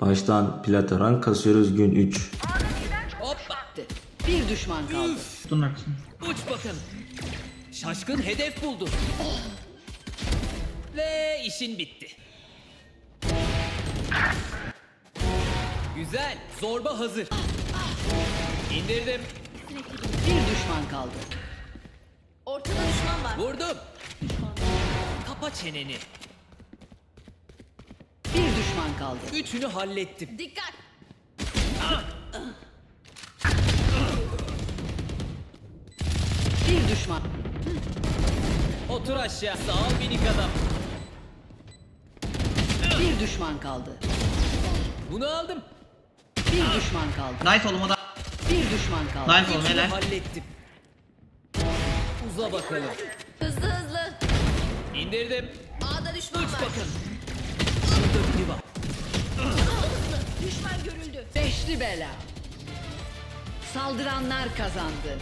Baştan plata rank kasıyoruz gün 3. Hoppa. Bir düşman kaldı. Kutunun arkasında. Uç bakın. Şaşkın hedef buldu. Ve işin bitti. Güzel. Zorba hazır. İndirdim. Bir düşman kaldı. Ortada düşman var. Vurdum. Kapa çeneni. Kaldı. Üçünü hallettim. Dikkat. Bir düşman. Otur aşağı. Sağ ol minik adam. Bir düşman kaldı. Bunu aldım. Bir düşman kaldı. Nice oğlum o da. Bir düşman kaldı. Nice oğlum Üçünü helal. hallettim. Uza bakalım. Hızlı hızlı. İndirdim. A'da düşman Uç var. bakın. Şurada biri var. Hızlı. Düşman görüldü. Beşli bela. Saldıranlar kazandı.